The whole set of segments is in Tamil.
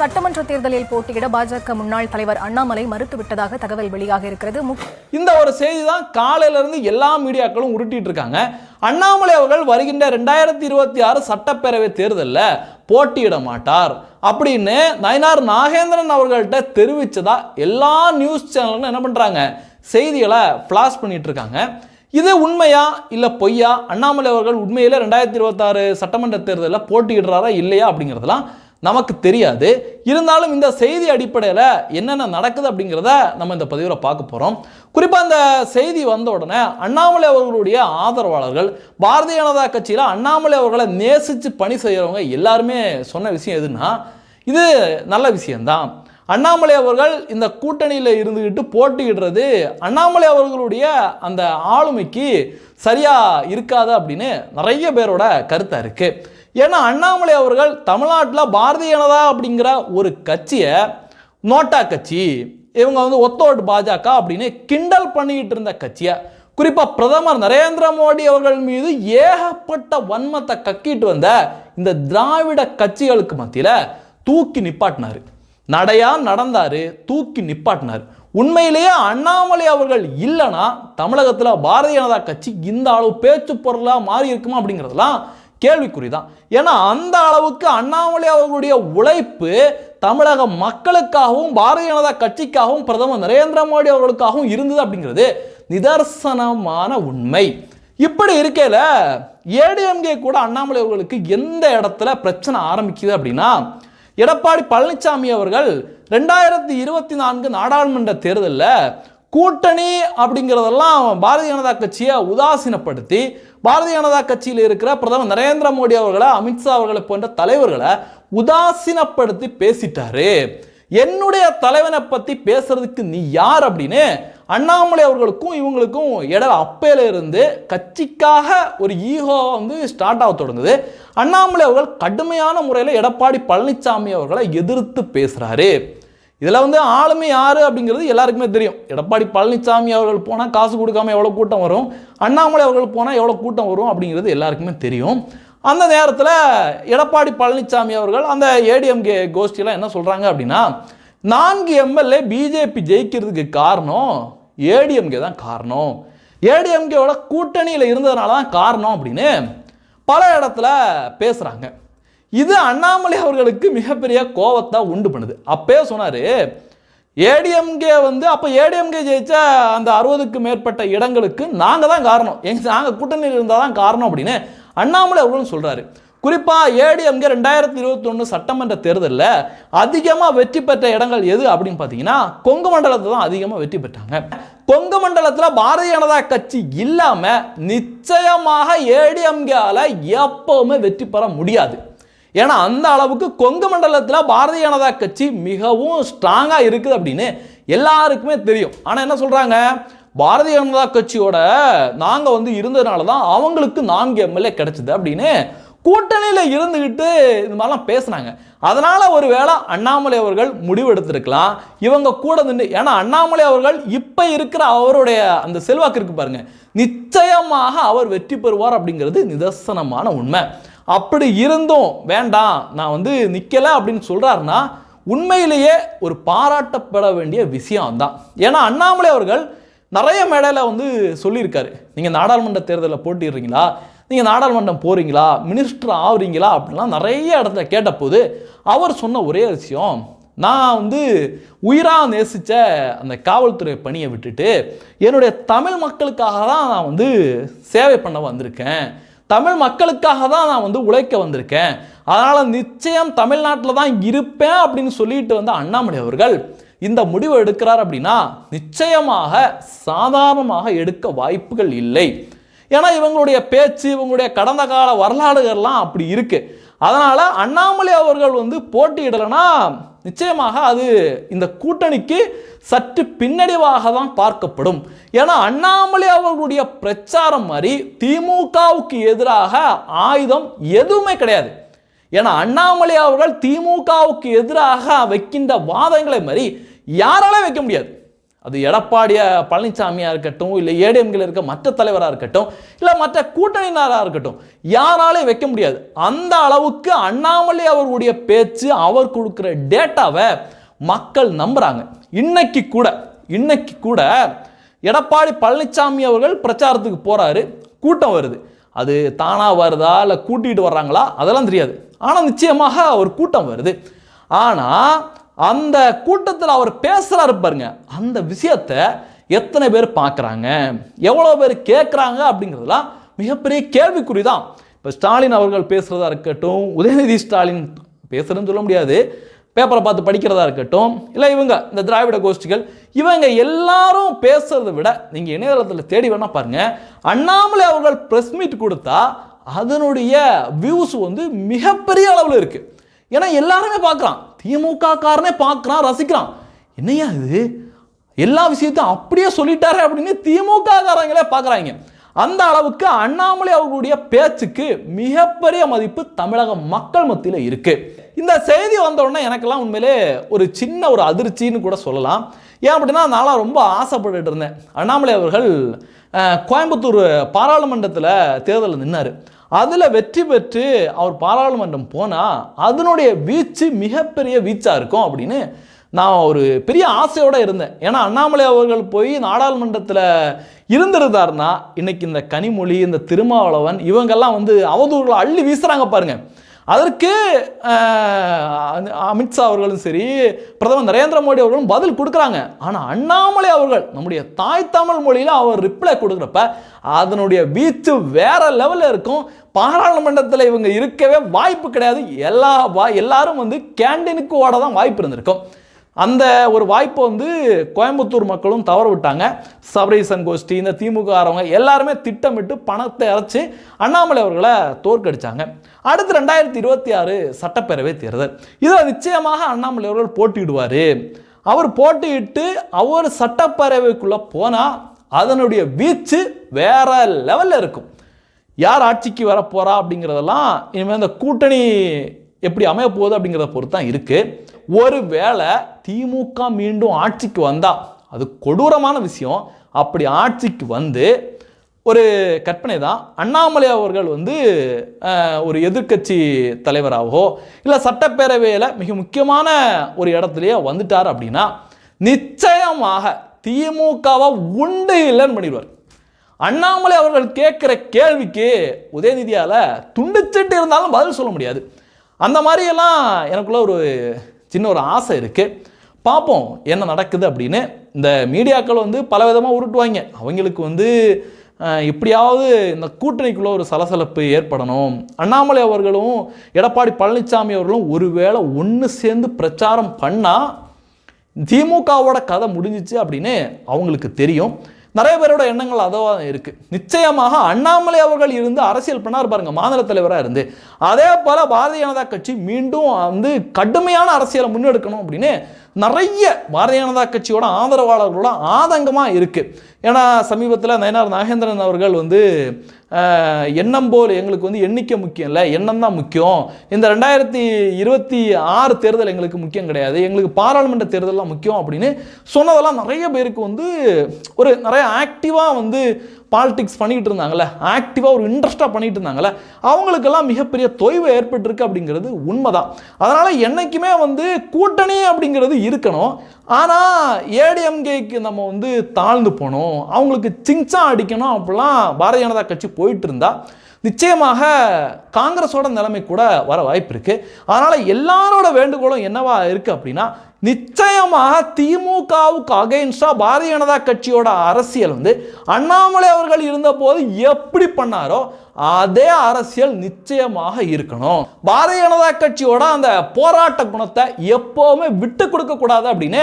சட்டமன்ற தேர்தலில் போட்டியிட பாஜக முன்னாள் தலைவர் அண்ணாமலை மறுத்துவிட்டதாக தகவல் வெளியாக இருக்கிறது. இந்த ஒரு செய்தி தான் காலையில இருந்து எல்லா மீடியாக்களும் உருட்டிட்டு இருக்காங்க. அண்ணாமலை அவர்கள் வருகின்ற ரெண்டாயிரத்தி இருபத்தி ஆறு சட்டப்பேரவை தேர்தலில் போட்டியிட மாட்டார் அப்படின்னு நயனார் நாகேந்திரன் அவர்கள்ட்ட தெரிவிச்சதா எல்லா நியூஸ் சேனல்களும் என்ன பண்றாங்க? செய்திகளை ஃப்ளாஷ் பண்ணிட்டு இருக்காங்க. இது உண்மையா இல்லை பொய்யா? அண்ணாமலை அவர்கள் உண்மையில ரெண்டாயிரத்தி இருபத்தாறு சட்டமன்ற தேர்தலில் போட்டியிடுறாரா இல்லையா அப்படிங்கிறதுலாம் நமக்கு தெரியாது. இருந்தாலும் இந்த செய்தி அடிப்படையில் என்னென்ன நடக்குது அப்படிங்கிறத நம்ம இந்த பதிவில் பார்க்க போகிறோம் குறிப்பாக இந்த செய்தி வந்த உடனே அண்ணாமலை அவர்களுடைய ஆதரவாளர்கள் பாரதிய ஜனதா கட்சியில் அண்ணாமலை அவர்களை நேசித்து பணி செய்கிறவங்க எல்லாருமே சொன்ன விஷயம் எதுன்னா இது நல்ல விஷயம்தான். அண்ணாமலை அவர்கள் இந்த கூட்டணியில் இருந்துக்கிட்டு போட்டியிடுறது அண்ணாமலை அவர்களுடைய அந்த ஆளுமைக்கு சரியாக இருக்காது அப்படின்னு நிறைய பேரோட கருத்தாக இருக்குது ஏன்னா அண்ணாமலை அவர்கள் தமிழ்நாட்டில் பாரதிய ஜனதா அப்படிங்கிற ஒரு கட்சியை நோட்டா கட்சி இவங்க வந்து ஒத்தோடு பாஜக அப்படின்னு கிண்டல் பண்ணிக்கிட்டு இருந்த கட்சியை குறிப்பாக பிரதமர் நரேந்திர மோடி அவர்கள் மீது ஏகப்பட்ட வன்மத்தை கக்கிட்டு வந்த இந்த திராவிட கட்சிகளுக்கு மத்தியில் தூக்கி நிப்பாட்டினாரு. நடையா நடந்தார் தூக்கி நிப்பாட்டினார். உண்மையிலேயே அண்ணாமலை அவர்கள் இல்லைன்னா தமிழகத்தில் பாரதிய ஜனதா கட்சி இந்த அளவு பேச்சு பொருளாக மாறி இருக்குமா அப்படிங்கிறதெல்லாம் கேள்விக்குறி தான் ஏன்னா அந்த அளவுக்கு அண்ணாமலை அவர்களுடைய உழைப்பு தமிழக மக்களுக்காகவும் பாரதிய ஜனதா கட்சிக்காகவும் பிரதமர் நரேந்திர மோடி அவர்களுக்காகவும் இருந்தது அப்படிங்கிறது நிதர்சனமான உண்மை. இப்படி இருக்கையில் ஏடிஎம்கே கூட அண்ணாமலை அவர்களுக்கு எந்த இடத்துல பிரச்சனை ஆரம்பிக்குது அப்படின்னா எடப்பாடி பழனிசாமி அவர்கள் ரெண்டாயிரத்தி இருபத்தி நான்கு நாடாளுமன்ற தேர்தலில் கூட்டணி அப்படிங்கிறதெல்லாம் பாரதிய ஜனதா கட்சியை உதாசீனப்படுத்தி பாரதிய ஜனதா கட்சியில் இருக்கிற பிரதமர் நரேந்திர மோடி அவர்களை அமித்ஷா அவர்களை போன்ற தலைவர்களை உதாசீனப்படுத்தி பேசிட்டாரு. என்னுடைய தலைவனை பற்றி பேசுறதுக்கு நீ யார் அப்படின்னு அண்ணாமலை அவர்களுக்கும் இவங்களுக்கும் இடம் அப்பையில இருந்து கட்சிக்காக ஒரு ஈகோ வந்து ஸ்டார்ட் ஆக தொடங்குது. அண்ணாமலை அவர்கள் கடுமையான முறையில் எடப்பாடி பழனிசாமி அவர்களை எதிர்த்து பேசுகிறாரு இதில் வந்து ஆளுமை யார் அப்படிங்கிறது எல்லாருக்குமே தெரியும். எடப்பாடி பழனிசாமி அவர்கள் போனால் காசு கொடுக்காம எவ்வளோ கூட்டம் வரும்? அண்ணாமலை அவர்கள் போனால் எவ்வளோ கூட்டம் வரும் அப்படிங்கிறது எல்லாருக்குமே தெரியும். அந்த நேரத்தில் எடப்பாடி பழனிசாமி அவர்கள் அந்த ஏடிஎம்கே கோஷ்டியெலாம் என்ன சொல்கிறாங்க அப்படின்னா நான்கு எம்எல்ஏ பிஜேபி ஜெயிக்கிறதுக்கு காரணம் ஏடிஎம்கே தான் காரணம். ஏடிஎம்கேவோட கூட்டணியில் இருந்ததுனால தான் காரணம் அப்படின்னு பல இடத்துல பேசுகிறாங்க இது அண்ணாமலை அவர்களுக்கு மிகப்பெரிய கோவத்தை உண்டு பண்ணுது. அப்பயே சொன்னார் ஏடிஎம்கே வந்து அப்போ ஏடிஎம்கே ஜெயிச்சா அந்த அறுபதுக்கு மேற்பட்ட இடங்களுக்கு நாங்கள் தான் காரணம். எங்க நாங்கள் கூட்டணியில் இருந்தால் தான் காரணம் அப்படின்னு அண்ணாமலை அவர்களும் சொல்கிறாரு குறிப்பாக ஏடிஎம்கே ரெண்டாயிரத்தி இருபத்தொன்று சட்டமன்ற தேர்தலில் அதிகமாக வெற்றி பெற்ற இடங்கள் எது அப்படின்னு பார்த்தீங்கன்னா கொங்கு மண்டலத்தை தான் அதிகமாக வெற்றி பெற்றாங்க. கொங்கு மண்டலத்தில் பாரதிய ஜனதா கட்சி இல்லாமல் நிச்சயமாக ஏடிஎம்கேல எப்பவுமே வெற்றி பெற முடியாது. ஏன்னா அந்த அளவுக்கு கொங்கு மண்டலத்தில் பாரதிய ஜனதா கட்சி மிகவும் ஸ்ட்ராங்காக இருக்குது அப்படின்னு எல்லாருக்குமே தெரியும். ஆனால் என்ன சொல்கிறாங்க பாரதிய ஜனதா கட்சியோட நாங்கள் வந்து இருந்ததுனால தான் அவங்களுக்கு நான்கு எம்எல்ஏ கிடச்சிது அப்படின்னு கூட்டணியில் இருந்துக்கிட்டு இது மாதிரிலாம் பேசுனாங்க. அதனால் ஒரு வேளை அண்ணாமலை அவர்கள் முடிவெடுத்திருக்கலாம். இவங்க கூட நின்று ஏன்னா அண்ணாமலை அவர்கள் இப்போ இருக்கிற அவருடைய அந்த செல்வாக்கு இருக்கு பாருங்க. நிச்சயமாக அவர் வெற்றி பெறுவார் அப்படிங்கிறது நிதர்சனமான உண்மை. அப்படி இருந்தும் வேண்டாம் நான் வந்து நிற்கலை அப்படின்னு சொல்கிறாருன்னா உண்மையிலேயே ஒரு பாராட்டப்பட வேண்டிய விஷயம் தான் ஏன்னா அண்ணாமலை அவர்கள் நிறைய மேடையில் வந்து சொல்லியிருக்காரு. நீங்கள் நாடாளுமன்ற தேர்தலில் போட்டிடுறீங்களா நீங்கள் நாடாளுமன்றம் போகிறீங்களா மினிஸ்டர் ஆகுறீங்களா அப்படின்லாம் நிறைய இடத்துல கேட்டபோது அவர் சொன்ன ஒரே விஷயம் நான் வந்து உயிராக நேசித்த அந்த காவல்துறை பணியை விட்டுட்டு என்னுடைய தமிழ் மக்களுக்காக தான் நான் வந்து சேவை பண்ண வந்திருக்கேன். தமிழ் மக்களுக்காக தான் நான் வந்து உழைக்க வந்திருக்கேன். அதனால் நிச்சயம் தமிழ்நாட்டில் தான் இருப்பேன் அப்படின்னு சொல்லிட்டு வந்து அண்ணாமலை அவர்கள் இந்த முடிவு எடுக்கிறார் அப்படின்னா நிச்சயமாக சாதாரணமாக எடுக்க வாய்ப்புகள் இல்லை. ஏன்னா இவங்களுடைய பேச்சு இவங்களுடைய கடந்த கால வரலாறுகள்லாம் அப்படி இருக்குது அதனால் அண்ணாமலை அவர்கள் வந்து போட்டியிடலைன்னா நிச்சயமாக அது இந்த கூட்டணிக்கு சற்று பின்னடைவாக தான் பார்க்கப்படும். ஏன்னா அண்ணாமலை அவர்களுடைய பிரச்சாரம் மாதிரி திமுகவுக்கு எதிராக ஆயுதம் எதுவுமே கிடையாது. ஏன்னா அண்ணாமலை அவர்கள் திமுகவுக்கு எதிராக வைக்கின்ற வாதங்களை மாதிரி யாரால வைக்க முடியாது. அது எடப்பாடிய பழனிசாமியாக இருக்கட்டும் இல்லை ஏடிஎம்கில் இருக்க மற்ற தலைவராக இருக்கட்டும் இல்லை மற்ற கூட்டணியினராக இருக்கட்டும் யாராலையும் வைக்க முடியாது. அந்த அளவுக்கு அண்ணாமலை அவர்களுடைய பேச்சு அவர் கொடுக்குற டேட்டாவை மக்கள் நம்புகிறாங்க இன்னைக்கு கூட இன்னைக்கு கூட எடப்பாடி பழனிசாமி அவர்கள் பிரச்சாரத்துக்கு போகிறாரு கூட்டம் வருது. அது தானா வருதா இல்லை கூட்டிகிட்டு வர்றாங்களா அதெல்லாம் தெரியாது. ஆனால் நிச்சயமாக ஒரு கூட்டம் வருது. ஆனால் அந்த கூட்டத்தில் அவர் பேசுகிறாரு பாருங்க. அந்த விஷயத்தை எத்தனை பேர் பார்க்குறாங்க? எவ்வளோ பேர் கேட்குறாங்க அப்படிங்கிறதுலாம் மிகப்பெரிய கேள்விக்குறி தான் இப்போ ஸ்டாலின் அவர்கள் பேசுகிறதா இருக்கட்டும் உதயநிதி ஸ்டாலின் பேசுகிறேன்னு சொல்ல முடியாது. பேப்பரை பார்த்து படிக்கிறதா இருக்கட்டும் இல்லை இவங்க இந்த திராவிட கோஷ்டிகள் இவங்க எல்லாரும் பேசுறதை விட நீங்கள் இணையதளத்தில் தேடி வேணால் பாருங்கள் அண்ணாமலை அவர்கள் ப்ரெஸ் மீட் கொடுத்தா அதனுடைய வியூஸ் வந்து மிகப்பெரிய அளவில் இருக்குது ஏன்னா எல்லாருமே பார்க்குறான் திமுக காரனே பார்க்குறான் ரசிக்கிறான். என்னையா இது? எல்லா விஷயத்தையும் அப்படியே சொல்லிட்டாரு அப்படின்னு திமுக காரங்களே பார்க்குறாங்க. அந்த அளவுக்கு அண்ணாமலை அவர்களுடைய பேச்சுக்கு மிகப்பெரிய மதிப்பு தமிழக மக்கள் மத்தியில் இருக்கு. இந்த செய்தி வந்தவுடனே எனக்கெல்லாம் உண்மையிலே ஒரு சின்ன ஒரு அதிர்ச்சின்னு கூட சொல்லலாம். ஏன் அப்படின்னா நான்லாம் ரொம்ப ஆசைப்பட்டுட்டு இருந்தேன். அண்ணாமலை அவர்கள் கோயம்புத்தூர் பாராளுமன்றத்தில் தேர்தலில் நின்னார். அதில் வெற்றி பெற்று அவர் பாராளுமன்றம் போனால் அதனுடைய வீச்சு மிகப்பெரிய வீச்சாக இருக்கும் அப்படின்னு நான் ஒரு பெரிய ஆசையோடு இருந்தேன். ஏன்னா அண்ணாமலை அவர்கள் போய் நாடாளுமன்றத்தில் இருந்திருந்தாருன்னா இன்றைக்கி இந்த கனிமொழி இந்த திருமாவளவன் இவங்கெல்லாம் வந்து அவதூறுகளை அள்ளி வீசுகிறாங்க பாருங்கள் அதற்கு அமித்ஷா அவர்களும் சரி பிரதமர் நரேந்திர மோடி அவர்களும் பதில் கொடுக்குறாங்க. ஆனால் அண்ணாமலை அவர்கள் நம்முடைய தாய் தமிழ் மொழியில் அவர் ரிப்ளை கொடுக்குறப்ப அதனுடைய வீச்சு வேற லெவலில் இருக்கும். பாராளுமன்றத்தில் இவங்க இருக்கவே வாய்ப்பு கிடையாது. எல்லா வா எல்லாரும் வந்து கேண்டீனுக்கு ஓட தான் வாய்ப்பு இருந்திருக்கும். அந்த ஒரு வாய்ப்பை வந்து கோயம்புத்தூர் மக்களும் தவற விட்டாங்க. சபரீசன் கோஷ்டி இந்த திமுக ஆரவங்க எல்லாருமே திட்டமிட்டு பணத்தை இறைச்சி அண்ணாமலை அவர்களை தோற்கடிச்சாங்க. அடுத்து ரெண்டாயிரத்தி இருபத்தி ஆறு சட்டப்பேரவை தேர்தல். இதில் நிச்சயமாக அண்ணாமலை அவர்கள் போட்டியிடுவார். அவர் போட்டியிட்டு அவர் சட்டப்பேரவைக்குள்ளே போனால் அதனுடைய வீச்சு வேற லெவலில் இருக்கும். யார் ஆட்சிக்கு வரப்போகிறா அப்படிங்கிறதெல்லாம் இனிமேல் இந்த கூட்டணி எப்படி அமைய போகுது அப்படிங்கிறத பொறுத்து தான் ஒரு ஒருவேளை திமுக மீண்டும் ஆட்சிக்கு வந்தால் அது கொடூரமான விஷயம். அப்படி ஆட்சிக்கு வந்து ஒரு கற்பனை தான். அண்ணாமலை அவர்கள் வந்து ஒரு எதிர்க்கட்சி தலைவராகவோ இல்லை சட்டப்பேரவையில் மிக முக்கியமான ஒரு இடத்துலையோ வந்துட்டார் அப்படின்னா நிச்சயமாக திமுகவை உண்டு இல்லைன்னு பண்ணிடுவார். அண்ணாமலை அவர்கள் கேட்குற கேள்விக்கு உதயநிதியால் துண்டிச்சிட்டு இருந்தாலும் பதில் சொல்ல முடியாது. அந்த மாதிரியெல்லாம் எனக்குள்ள ஒரு சின்ன ஒரு ஆசை இருக்குது பார்ப்போம் என்ன நடக்குது அப்படின்னு. இந்த மீடியாக்கள் வந்து பல விதமாக உருட்டுவாங்க. அவங்களுக்கு வந்து எப்படியாவது இந்த கூட்டணிக்குள்ளே ஒரு சலசலப்பு ஏற்படணும். அண்ணாமலை அவர்களும் எடப்பாடி பழனிசாமி அவர்களும் ஒருவேளை ஒன்று சேர்ந்து பிரச்சாரம் பண்ணால் திமுகவோட கதை முடிஞ்சிச்சு அப்படின்னு அவங்களுக்கு தெரியும். நிறைய பேரோட எண்ணங்கள் அதுவாக இருக்கு. நிச்சயமாக அண்ணாமலை அவர்கள் இருந்து அரசியல் பண்ணார் பாருங்க மாநில தலைவராக இருந்து. அதே போல பாரதிய ஜனதா கட்சி மீண்டும் வந்து கடுமையான அரசியலை முன்னெடுக்கணும் அப்படின்னு நிறைய பாரதிய ஜனதா கட்சியோட ஆதரவாளர்களோட ஆதங்கமாக இருக்குது ஏன்னா சமீபத்தில் நயனார் நாகேந்திரன் அவர்கள் வந்து எண்ணம் போல் எங்களுக்கு வந்து எண்ணிக்கை முக்கியம் இல்லை எண்ணம் தான் முக்கியம். இந்த ரெண்டாயிரத்தி இருபத்தி ஆறு தேர்தல் எங்களுக்கு முக்கியம் கிடையாது. எங்களுக்கு பாராளுமன்ற தேர்தல்லாம் முக்கியம் அப்படின்னு சொன்னதெல்லாம் நிறைய பேருக்கு வந்து ஒரு நிறைய ஆக்டிவாக வந்து பாலிடிக்ஸ் பண்ணிகிட்டு இருந்தாங்கல்ல ஆக்டிவாக ஒரு இன்ட்ரெஸ்ட்டாக பண்ணிகிட்டு இருந்தாங்கல்ல அவங்களுக்கெல்லாம் மிகப்பெரிய தொய்வு ஏற்பட்டிருக்கு அப்படிங்கிறது உண்மைதான். அதனால் என்றைக்குமே வந்து கூட்டணி அப்படிங்கிறது இருக்கணும். ஆனால் ஏடிஎம்கேக்கு நம்ம வந்து தாழ்ந்து போகணும் அவங்களுக்கு சிங்சா அடிக்கணும் அப்படிலாம் பாரதிய ஜனதா கட்சி போயிட்டு இருந்தா நிச்சயமாக காங்கிரஸோட நிலைமை கூட வர வாய்ப்பு இருக்குது அதனால் எல்லாரோட வேண்டுகோளும் என்னவா இருக்குது அப்படின்னா நிச்சயமாக திமுகவுக்கு அகைன்ஸ்டாக பாரதிய ஜனதா கட்சியோட அரசியல் வந்து அண்ணாமலை அவர்கள் இருந்தபோது எப்படி பண்ணாரோ அதே அரசியல் நிச்சயமாக இருக்கணும். பாரதிய ஜனதா கட்சியோட அந்த போராட்ட குணத்தை எப்போவுமே விட்டு கொடுக்க கூடாது அப்படின்னு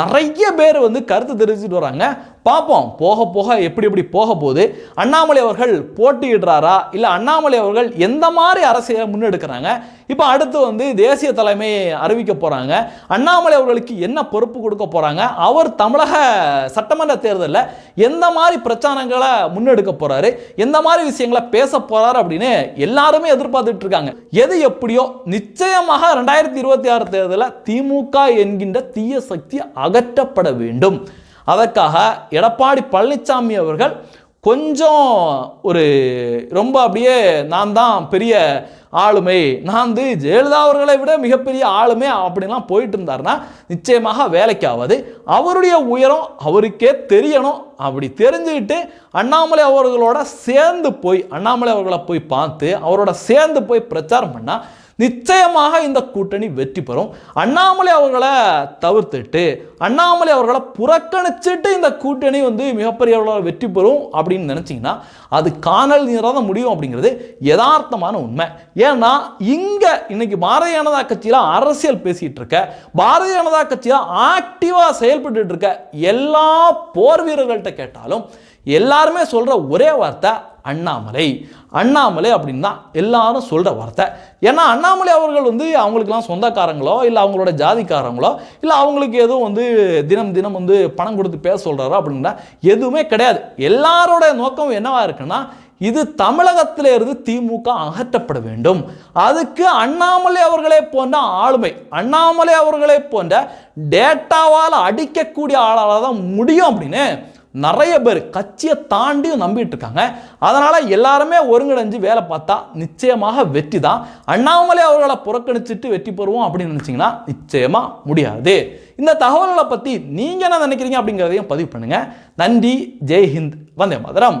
நிறைய பேர் வந்து கருத்து தெரிவிச்சுட்டு வராங்க. பார்ப்போம் போக போக எப்படி எப்படி போக போகுது. அண்ணாமலை அவர்கள் போட்டியிடுறாரா? இல்லை அண்ணாமலை அவர்கள் எந்த மாதிரி அரசியலை முன்னெடுக்கிறாங்க? இப்போ அடுத்து வந்து தேசிய தலைமை அறிவிக்க போகிறாங்க அண்ணாமலை அவர்களுக்கு என்ன பொறுப்பு கொடுக்க போகிறாங்க அவர் தமிழக சட்டமன்ற தேர்தலில் எந்த மாதிரி பிரச்சாரங்களை முன்னெடுக்க போகிறாரு எந்த மாதிரி விஷயங்களை பேச போறாரு அப்படின்னு எல்லாருமே எதிர்பார்த்துட்டு இருக்காங்க. எது எப்படியோ நிச்சயமாக ரெண்டாயிரத்தி இருபத்தி ஆறு தேர்தலில் திமுக என்கின்ற தீய சக்தி அகற்றப்பட வேண்டும். அதற்காக எடப்பாடி பழனிசாமி அவர்கள் கொஞ்சம் ஒரு ரொம்ப அப்படியே நான் தான் பெரிய ஆளுமை. நான் வந்து ஜெயலலிதா அவர்களை விட மிகப்பெரிய ஆளுமை அப்படின்லாம் போயிட்டு இருந்தாருன்னா நிச்சயமாக வேலைக்காவது. அவருடைய உயரம் அவருக்கே தெரியணும். அப்படி தெரிஞ்சுக்கிட்டு அண்ணாமலை அவர்களோட சேர்ந்து போய் அண்ணாமலை அவர்களை போய் பார்த்து அவரோட சேர்ந்து போய் பிரச்சாரம் பண்ணால் நிச்சயமாக இந்த கூட்டணி வெற்றி பெறும். அண்ணாமலை அவர்களை தவிர்த்துட்டு அண்ணாமலை அவர்களை புறக்கணிச்சிட்டு இந்த கூட்டணி வந்து மிகப்பெரிய அளவில் வெற்றி பெறும் அப்படின்னு நினச்சிங்கன்னா அது காணல் நீராக முடியும் அப்படிங்கிறது யதார்த்தமான உண்மை. ஏன்னா இங்கே இன்னைக்கு பாரதிய ஜனதா கட்சியில் அரசியல் பேசிகிட்டு இருக்க பாரதிய ஜனதா கட்சியில் ஆக்டிவாக செயல்பட்டு இருக்க எல்லா போர் வீரர்கள்ட்ட கேட்டாலும் எல்லாருமே சொல்கிற ஒரே வார்த்தை அண்ணாமலை. அண்ணாமலை அப்படின்னு தான் எல்லாரும் சொல்கிற வார்த்தை. ஏன்னா அண்ணாமலை அவர்கள் வந்து அவங்களுக்குலாம் சொந்தக்காரங்களோ இல்லை அவங்களோட ஜாதிக்காரங்களோ இல்லை அவங்களுக்கு எதுவும் வந்து தினம் தினம் வந்து பணம் கொடுத்து பேச சொல்கிறாரோ அப்படின்னா எதுவுமே கிடையாது. எல்லாரோட நோக்கம் என்னவா இருக்குன்னா இது தமிழகத்திலிருந்து திமுக அகற்றப்பட வேண்டும். அதுக்கு அண்ணாமலை அவர்களே போன்ற ஆளுமை அண்ணாமலை அவர்களே போன்ற டேட்டாவால் அடிக்கக்கூடிய ஆளால் தான் முடியும் அப்படின்னு நிறைய பேர் கட்சியை தாண்டி நம்பிட்டு இருக்காங்க. அதனால் எல்லாருமே ஒருங்கிணைஞ்சு வேலை பார்த்தா நிச்சயமாக வெற்றி தான். அண்ணாமலை அவர்களை புறக்கணிச்சிட்டு வெற்றி பெறுவோம் அப்படின்னு நினச்சிங்கன்னா நிச்சயமாக முடியாது. இந்த தகவல்களை பற்றி நீங்கள் என்ன நினைக்கிறீங்க அப்படிங்கிறதையும் பதிவு பண்ணுங்கள் நன்றி ஜெய்ஹிந்த் வந்தே மதுரம்.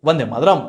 வந்தே மாதிரம்.